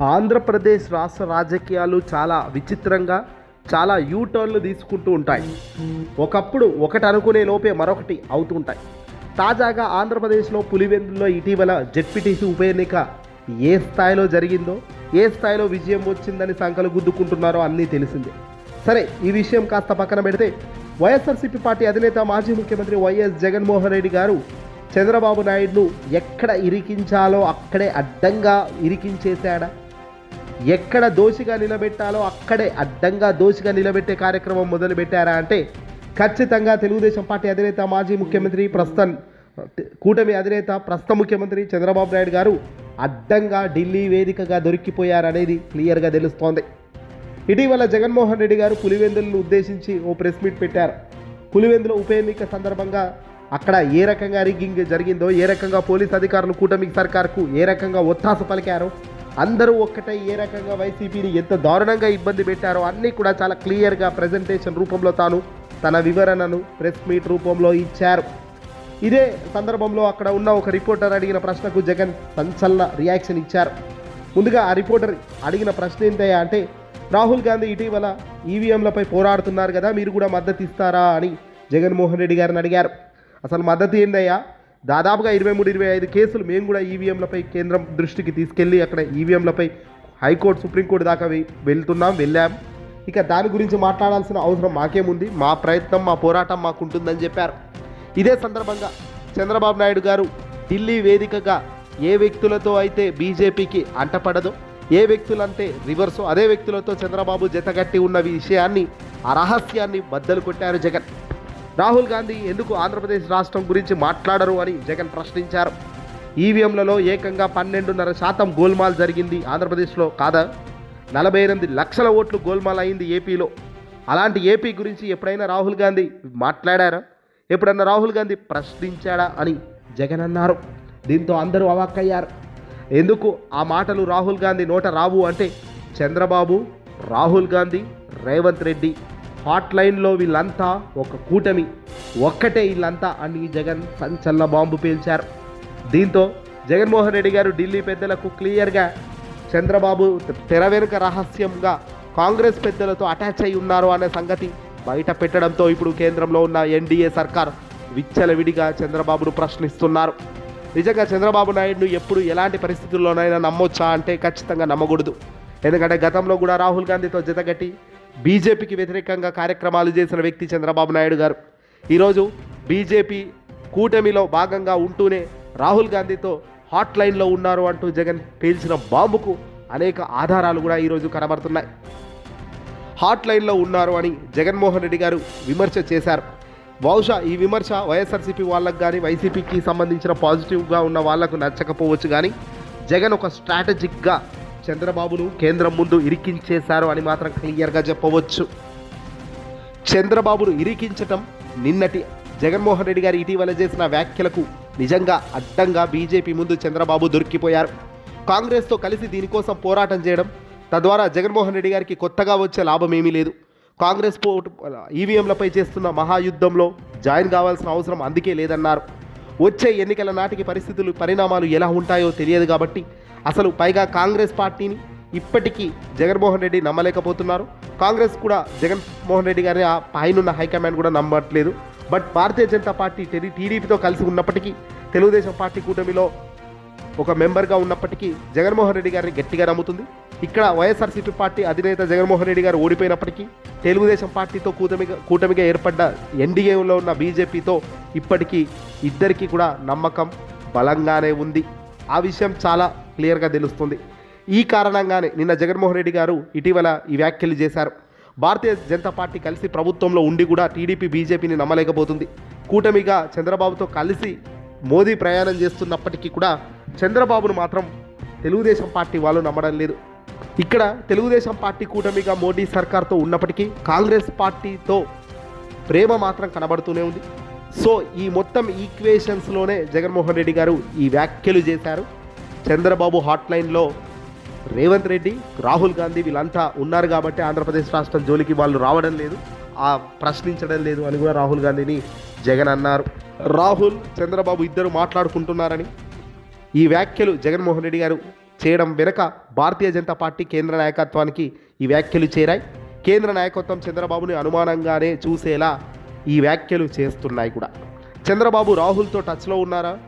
ఆంధ్రప్రదేశ్ రాష్ట్ర రాజకీయాలు చాలా విచిత్రంగా చాలా యూటర్న్లు తీసుకుంటూ ఉంటాయి. ఒకప్పుడు ఒకటి అనుకునే లోపే మరొకటి అవుతుంటాయి తాజాగా ఆంధ్రప్రదేశ్లో పులివెందుల్లో ఇటీవల జెడ్పీటీసీ ఉప ఎన్నిక ఏ స్థాయిలో జరిగిందో ఏ స్థాయిలో విజయం వచ్చిందని సంకలు గుద్దుకుంటున్నారో అన్నీ తెలిసిందే. సరే ఈ విషయం కాస్త పక్కన పెడితే వైఎస్ఆర్సీపీ పార్టీ అధినేత మాజీ ముఖ్యమంత్రి వైఎస్ జగన్మోహన్ రెడ్డి గారు చంద్రబాబు నాయుడును ఎక్కడ ఇరికించాలో అక్కడే అడ్డంగా ఇరికించేశాడా? ఎక్కడ దోషిగా నిలబెట్టాలో అక్కడే అడ్డంగా దోషిగా నిలబెట్టే కార్యక్రమం మొదలుపెట్టారా అంటే ఖచ్చితంగా తెలుగుదేశం పార్టీ అధినేత మాజీ ముఖ్యమంత్రి ప్రస్తుతం కూటమి అధినేత ప్రస్తుత ముఖ్యమంత్రి చంద్రబాబు నాయుడు గారు అడ్డంగా ఢిల్లీ వేదికగా దొరికిపోయారనేది క్లియర్గా తెలుస్తోంది. ఇటీవల జగన్మోహన్ రెడ్డి గారు పులివెందులను ఉద్దేశించి ఓ ప్రెస్ మీట్ పెట్టారు. పులివెందుల ఉప ఎన్నిక సందర్భంగా అక్కడ ఏ రకంగా రిగ్గింగ్ జరిగిందో ఏ రకంగా పోలీస్ అధికారులు కూటమి సర్కార్కు ఏ రకంగా ఒత్తాస పలికారో అందరూ ఒక్కటై ఏ రకంగా వైసీపీని ఎంత దారుణంగా ఇబ్బంది పెట్టారో అన్నీ కూడా చాలా క్లియర్గా ప్రజెంటేషన్ రూపంలో తాను తన వివరణను ప్రెస్ మీట్ రూపంలో ఇచ్చారు. ఇదే సందర్భంలో అక్కడ ఉన్న ఒక రిపోర్టర్ అడిగిన ప్రశ్నకు జగన్ సంచలన రియాక్షన్ ఇచ్చారు. ముందుగా ఆ రిపోర్టర్ అడిగిన ప్రశ్న ఏంటయ్యా అంటే రాహుల్ గాంధీ ఇటీవల ఈవీఎంలపై పోరాడుతున్నారు కదా మీరు కూడా మద్దతు ఇస్తారా అని జగన్మోహన్ రెడ్డి గారిని అడిగారు. అసలు మద్దతు ఏందయ్యా? దాదాపుగా ఇరవై మూడు ఇరవై ఐదు కేసులు మేము కూడా ఈవీఎంలపై కేంద్రం దృష్టికి తీసుకెళ్ళి అక్కడ ఈవీఎంలపై హైకోర్టు సుప్రీంకోర్టు దాకా వెళ్తున్నాం వెళ్ళాం. ఇక దాని గురించి మాట్లాడాల్సిన అవసరం మాకేముంది? మా ప్రయత్నం మా పోరాటం మాకుంటుందని చెప్పారు. ఇదే సందర్భంగా చంద్రబాబు నాయుడు గారు ఢిల్లీ వేదికగా ఏ వ్యక్తులతో అయితే బీజేపీకి అంటపడదో ఏ వ్యక్తులంటే రివర్సు అదే వ్యక్తులతో చంద్రబాబు జతగట్టి ఉన్న విషయాన్ని ఆ రహస్యాన్ని బద్దలు కొట్టారు జగన్. రాహుల్ గాంధీ ఎందుకు ఆంధ్రప్రదేశ్ రాష్ట్రం గురించి మాట్లాడరు అని జగన్ ప్రశ్నించారు. ఈవీఎంలలో ఏకంగా పన్నెండున్నర శాతం గోల్మాల్ జరిగింది ఆంధ్రప్రదేశ్లో కాదా? నలభై ఎనిమిది లక్షల ఓట్లు గోల్మాల్ అయింది ఏపీలో. అలాంటి ఏపీ గురించి ఎప్పుడైనా రాహుల్ గాంధీ మాట్లాడారా? ఎప్పుడన్నా రాహుల్ గాంధీ ప్రశ్నించాడా అని జగన్ అన్నారు. దీంతో అందరూ అవాక్కయ్యారు. ఎందుకు ఆ మాటలు రాహుల్ గాంధీ నోట రావు అంటే చంద్రబాబు రాహుల్ గాంధీ రేవంత్ రెడ్డి హాట్ లైన్లో వీళ్ళంతా ఒక కూటమి. ఒక్కటే వీళ్ళంతా అని జగన్ సంచలన బాంబు పేల్చారు. దీంతో జగన్మోహన్ రెడ్డి గారు ఢిల్లీ పెద్దలకు క్లియర్గా చంద్రబాబు తెర వెనుక రహస్యంగా కాంగ్రెస్ పెద్దలతో అటాచ్ అయి ఉన్నారు అనే సంగతి బయట పెట్టడంతో ఇప్పుడు కేంద్రంలో ఉన్న ఎన్డీఏ సర్కార్ విచ్చలవిడిగా చంద్రబాబును ప్రశ్నిస్తున్నారు. నిజంగా చంద్రబాబు నాయుడును ఎప్పుడు ఎలాంటి పరిస్థితుల్లోనైనా నమ్మొచ్చా అంటే ఖచ్చితంగా నమ్మకూడదు. ఎందుకంటే గతంలో కూడా రాహుల్ గాంధీతో జతగట్టి బీజేపీకి వ్యతిరేకంగా కార్యక్రమాలు చేసిన వ్యక్తి చంద్రబాబు నాయుడు గారు. ఈరోజు బీజేపీ కూటమిలో భాగంగా ఉంటూనే రాహుల్ గాంధీతో హాట్ లైన్లో ఉన్నారు అంటూ జగన్ పేల్చిన బాంబుకు అనేక ఆధారాలు కూడా ఈరోజు కనబడుతున్నాయి. హాట్ లైన్లో ఉన్నారు అని జగన్మోహన్ రెడ్డి గారు విమర్శ చేశారు. బహుశా ఈ విమర్శ వైఎస్ఆర్సీపీ వాళ్ళకు కానీ వైసీపీకి సంబంధించిన పాజిటివ్గా ఉన్న వాళ్ళకు నచ్చకపోవచ్చు కానీ జగన్ ఒక స్ట్రాటజిక్గా చంద్రబాబును కేంద్రం ముందు ఇరికించేశారు అని మాత్రం క్లియర్గా చెప్పవచ్చు. చంద్రబాబును ఇరికించటం నిన్నటి జగన్మోహన్ రెడ్డి గారు ఇటీవల చేసిన వ్యాఖ్యలకు నిజంగా అడ్డంగా బీజేపీ ముందు చంద్రబాబు దొరికిపోయారు. కాంగ్రెస్తో కలిసి దీనికోసం పోరాటం చేయడం తద్వారా జగన్మోహన్ రెడ్డి గారికి కొత్తగా వచ్చే లాభం ఏమీ లేదు. కాంగ్రెస్ పోటు ఈవీఎంలపై చేస్తున్న మహాయుద్ధంలో జాయిన్ కావాల్సిన అవసరం అందుకే లేదన్నారు. వచ్చే ఎన్నికల నాటికి పరిస్థితులు పరిణామాలు ఎలా ఉంటాయో తెలియదు కాబట్టి అసలు పైగా కాంగ్రెస్ పార్టీని ఇప్పటికీ జగన్మోహన్ రెడ్డి నమ్మలేకపోతున్నారు. కాంగ్రెస్ కూడా జగన్మోహన్ రెడ్డి గారిని ఆ పైనున్న హైకమాండ్ కూడా నమ్మట్లేదు. బట్ భారతీయ జనతా పార్టీ టెలి టీడీపీతో కలిసి ఉన్నప్పటికీ తెలుగుదేశం పార్టీ కూటమిలో ఒక మెంబర్గా ఉన్నప్పటికీ జగన్మోహన్ రెడ్డి గారిని గట్టిగా నమ్ముతుంది. ఇక్కడ వైఎస్ఆర్సీపీ పార్టీ అధినేత జగన్మోహన్ రెడ్డి గారు ఓడిపోయినప్పటికీ తెలుగుదేశం పార్టీతో కూటమిగా కూటమిగా ఏర్పడ్డ ఎన్డీఏలో ఉన్న బీజేపీతో ఇప్పటికీ ఇద్దరికీ కూడా నమ్మకం బలంగానే ఉంది. ఆ విషయం చాలా క్లియర్గా తెలుస్తుంది. ఈ కారణంగానే నిన్న జగన్మోహన్ రెడ్డి గారు ఇటీవల ఈ వ్యాఖ్యలు చేశారు. భారతీయ జనతా పార్టీ కలిసి ప్రభుత్వంలో ఉండి కూడా టీడీపీ బీజేపీని నమ్మలేకపోతుంది. కూటమిగా చంద్రబాబుతో కలిసి మోదీ ప్రయాణం చేస్తున్నప్పటికీ కూడా చంద్రబాబును మాత్రం తెలుగుదేశం పార్టీ వాళ్ళు నమ్మడం లేదు. ఇక్కడ తెలుగుదేశం పార్టీ కూటమిగా మోడీ సర్కార్తో ఉన్నప్పటికీ కాంగ్రెస్ పార్టీతో ప్రేమ మాత్రం కనబడుతూనే ఉంది. సో ఈ మొత్తం ఈక్వేషన్స్లోనే జగన్మోహన్ రెడ్డి గారు ఈ వ్యాఖ్యలు చేశారు. చంద్రబాబు హాట్ లైన్లో రేవంత్ రెడ్డి రాహుల్ గాంధీ వీళ్ళంతా ఉన్నారు కాబట్టి ఆంధ్రప్రదేశ్ రాష్ట్రం జోలికి వాళ్ళు రావడం లేదు. ఆ ప్రశ్నించడం లేదు అని కూడా రాహుల్ గాంధీని జగన్ అన్నారు. రాహుల్ చంద్రబాబు ఇద్దరు మాట్లాడుకుంటున్నారని. ఈ వ్యాఖ్యలు జగన్మోహన్ రెడ్డి గారు చేయడం వెనుక భారతీయ జనతా పార్టీ కేంద్ర నాయకత్వానికి ఈ వ్యాఖ్యలు చేరాయి. కేంద్ర నాయకత్వం చంద్రబాబుని అనుమానంగానే చూసేలా ఈ వ్యాఖ్యలు చేస్తున్నాయి కూడా. చంద్రబాబు రాహుల్తో టచ్లో ఉన్నారా?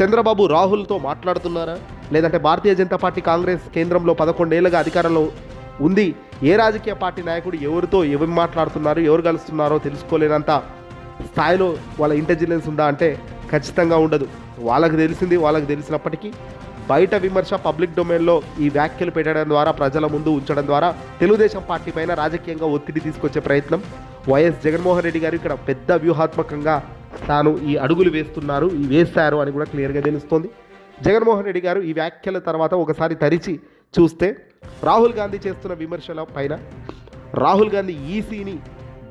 చంద్రబాబు రాహుల్తో మాట్లాడుతున్నారా? లేదంటే భారతీయ జనతా పార్టీ కాంగ్రెస్ కేంద్రంలో పదకొండేళ్ళుగా అధికారంలో ఉంది. ఏ రాజకీయ పార్టీ నాయకుడు ఎవరితో ఎవరు మాట్లాడుతున్నారు ఎవరు కలుస్తున్నారో తెలుసుకోలేనంత స్థాయిలో వాళ్ళ ఇంటెలిజెన్స్ ఉందా అంటే ఖచ్చితంగా ఉండదు. వాళ్ళకి తెలిసింది వాళ్ళకి తెలిసినప్పటికీ బయట విమర్శ పబ్లిక్ డొమైన్లో ఈ వ్యాఖ్యలు పెట్టడం ద్వారా ప్రజల ముందు ఉంచడం ద్వారా తెలుగుదేశం పార్టీ పైన రాజకీయంగా ఒత్తిడి తీసుకొచ్చే ప్రయత్నం వైఎస్ జగన్మోహన్ రెడ్డి గారు ఇక్కడ పెద్ద వ్యూహాత్మకంగా తాను ఈ అడుగులు వేస్తున్నారు ఈ వేశారు అని కూడా క్లియర్గా తెలుస్తోంది. జగన్మోహన్ రెడ్డి గారు ఈ వ్యాఖ్యల తర్వాత ఒకసారి తరిచి చూస్తే రాహుల్ గాంధీ చేస్తున్న విమర్శల పైన రాహుల్ గాంధీ ఈసీని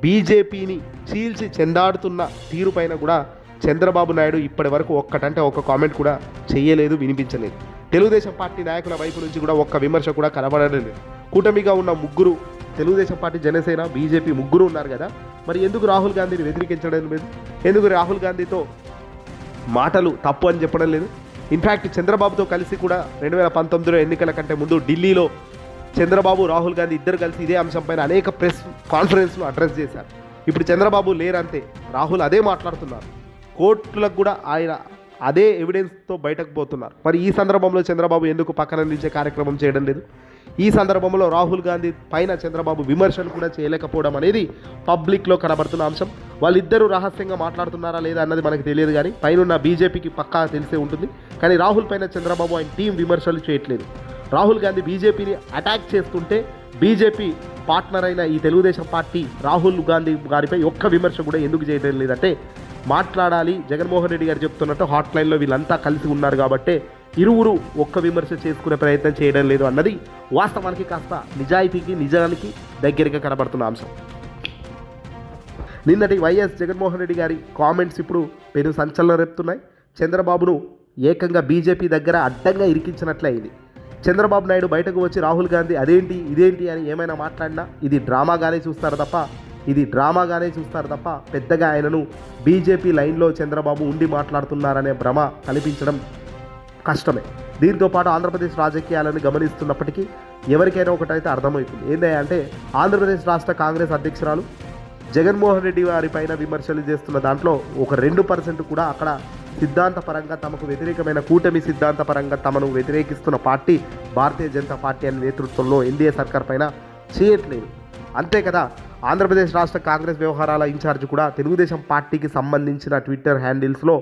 బీజేపీని చీల్చి చెందాడుతున్న తీరు పైన కూడా చంద్రబాబు నాయుడు ఇప్పటి వరకు ఒక్కటంటే ఒక్క కామెంట్ కూడా చేయలేదు వినిపించలేదు. తెలుగుదేశం పార్టీ నాయకుల వైపు నుంచి కూడా ఒక్క విమర్శ కూడా కనబడలేదు. కూటమిగా ఉన్న ముగ్గురు తెలుగుదేశం పార్టీ జనసేన బీజేపీ ముగ్గురు ఉన్నారు కదా. మరి ఎందుకు రాహుల్ గాంధీని వ్యతిరేకించడం లేదు? ఎందుకు రాహుల్ గాంధీతో మాటలు తప్పు అని చెప్పడం లేదు? ఇన్ఫ్యాక్ట్ చంద్రబాబుతో కలిసి కూడా రెండు వేల పంతొమ్మిదిలో ఎన్నికల కంటే ముందు ఢిల్లీలో చంద్రబాబు రాహుల్ గాంధీ ఇద్దరు కలిసి ఇదే అంశంపైన అనేక ప్రెస్ కాన్ఫరెన్స్లు అడ్రస్ చేశారు. ఇప్పుడు చంద్రబాబు లేరంతే రాహుల్ అదే మాట్లాడుతున్నారు. కోర్టులకు కూడా ఆయన అదే ఎవిడెన్స్తో బయటకు పోతున్నారు. మరి ఈ సందర్భంలో చంద్రబాబు ఎందుకు పక్కన నిలిచే కార్యక్రమం చేయడం లేదు? ఈ సందర్భంలో రాహుల్ గాంధీ పైన చంద్రబాబు విమర్శలు కూడా చేయలేకపోవడం అనేది పబ్లిక్లో కనబడుతున్న అంశం. వాళ్ళిద్దరూ రహస్యంగా మాట్లాడుతున్నారా లేదా అన్నది మనకు తెలియదు కానీ పైన బీజేపీకి పక్కా తెలిసే ఉంటుంది. కానీ రాహుల్ పైన చంద్రబాబు ఆయన టీం విమర్శలు చేయట్లేదు. రాహుల్ గాంధీ బీజేపీని అటాక్ చేస్తుంటే బీజేపీ పార్ట్నర్ అయిన ఈ తెలుగుదేశం పార్టీ రాహుల్ గాంధీ గారిపై ఒక్క విమర్శ కూడా ఎందుకు చేయడం లేదంటే మాట్లాడాలి. జగన్మోహన్ రెడ్డి గారు చెప్తున్నట్టు హాట్ లైన్లో వీళ్ళంతా కలిసి ఉన్నారు కాబట్టి ఇరువురు ఒక్క విమర్శ చేసుకునే ప్రయత్నం చేయడం లేదు అన్నది వాస్తవానికి కాస్త నిజాయితీకి నిజానికి దగ్గరగా కనబడుతున్న అంశం. నిన్నటి వైఎస్ జగన్మోహన్ రెడ్డి గారి కామెంట్స్ ఇప్పుడు పెను సంచలనం రేపుతున్నాయి. చంద్రబాబును ఏకంగా బీజేపీ దగ్గర అడ్డంగా ఇరికించినట్లే అయింది. చంద్రబాబు నాయుడు బయటకు వచ్చి రాహుల్ గాంధీ అదేంటి ఇదేంటి అని ఏమైనా మాట్లాడినా ఇది డ్రామాగానే చూస్తారు తప్ప ఇది డ్రామాగానే చూస్తారు తప్ప పెద్దగా ఆయనను బీజేపీ లైన్లో చంద్రబాబు ఉండి మాట్లాడుతున్నారనే భ్రమ కల్పించడం కష్టమే. దీంతో పాటు ఆంధ్రప్రదేశ్ రాజకీయాలను గమనిస్తున్నప్పటికీ ఎవరికైనా ఒకటైతే అర్థమవుతుంది. ఏంటంటే ఆంధ్రప్రదేశ్ రాష్ట్ర కాంగ్రెస్ అధ్యక్షురాలు జగన్మోహన్ రెడ్డి వారి పైన విమర్శలు చేస్తున్న దాంట్లో ఒక రెండు పర్సెంట్ కూడా అక్కడ సిద్ధాంతపరంగా తమకు వ్యతిరేకమైన కూటమి సిద్ధాంతపరంగా తమను వ్యతిరేకిస్తున్న పార్టీ భారతీయ జనతా పార్టీ అనే నేతృత్వంలో ఎన్డీఏ సర్కార్ పైన చేయట్లేదు. అంతే కదా ఆంధ్రప్రదేశ్ రాష్ట్ర కాంగ్రెస్ వ్యవహారాల ఇన్ఛార్జ్ కూడా తెలుగుదేశం పార్టీకి సంబంధించిన ట్విట్టర్ హ్యాండిల్స్లో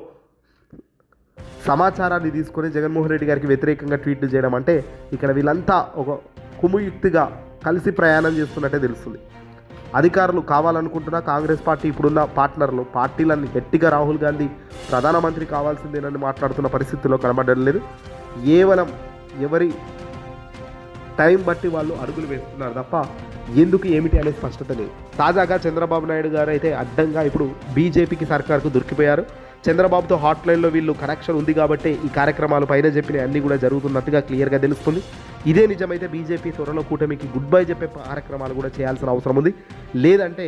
సమాచారాన్ని తీసుకొని జగన్మోహన్ రెడ్డి గారికి వ్యతిరేకంగా ట్వీట్లు చేయడం అంటే ఇక్కడ వీళ్ళంతా ఒక కుముయుక్తిగా కలిసి ప్రయాణం చేస్తున్నట్టే తెలుస్తుంది. అధికారులు కావాలనుకుంటున్న కాంగ్రెస్ పార్టీ ఇప్పుడున్న పార్ట్నర్లు పార్టీలన్నీ గట్టిగా రాహుల్ గాంధీ ప్రధానమంత్రి కావాల్సిందేనని మాట్లాడుతున్న పరిస్థితుల్లో కనబడడం లేదు. కేవలం ఎవరి టైం బట్టి వాళ్ళు అడుగులు వేస్తున్నారు తప్ప ఎందుకు ఏమిటి అనే స్పష్టత లేదు. తాజాగా చంద్రబాబు నాయుడు గారు అయితే అడ్డంగా ఇప్పుడు బీజేపీకి సర్కార్కు దొరికిపోయారు. చంద్రబాబుతో హాట్ లైన్లో వీళ్ళు కనెక్షన్ ఉంది కాబట్టి ఈ కార్యక్రమాలు పైన చెప్పిన అన్నీ కూడా జరుగుతున్నట్టుగా క్లియర్గా తెలుస్తుంది. ఇదే నిజమైతే బీజేపీ త్వరలో కూటమికి గుడ్ బై చెప్పే కార్యక్రమాలు కూడా చేయాల్సిన అవసరం ఉంది. లేదంటే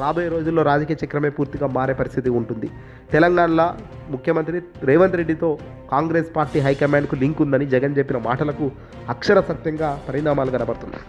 రాబోయే రోజుల్లో రాజకీయ చక్రమే పూర్తిగా మారే పరిస్థితి ఉంటుంది. తెలంగాణలో ముఖ్యమంత్రి రేవంత్ రెడ్డితో కాంగ్రెస్ పార్టీ హైకమాండ్కు లింక్ ఉందని జగన్ చెప్పిన మాటలకు అక్షర సత్యంగా పరిణామాలు కనబడుతున్నాయి.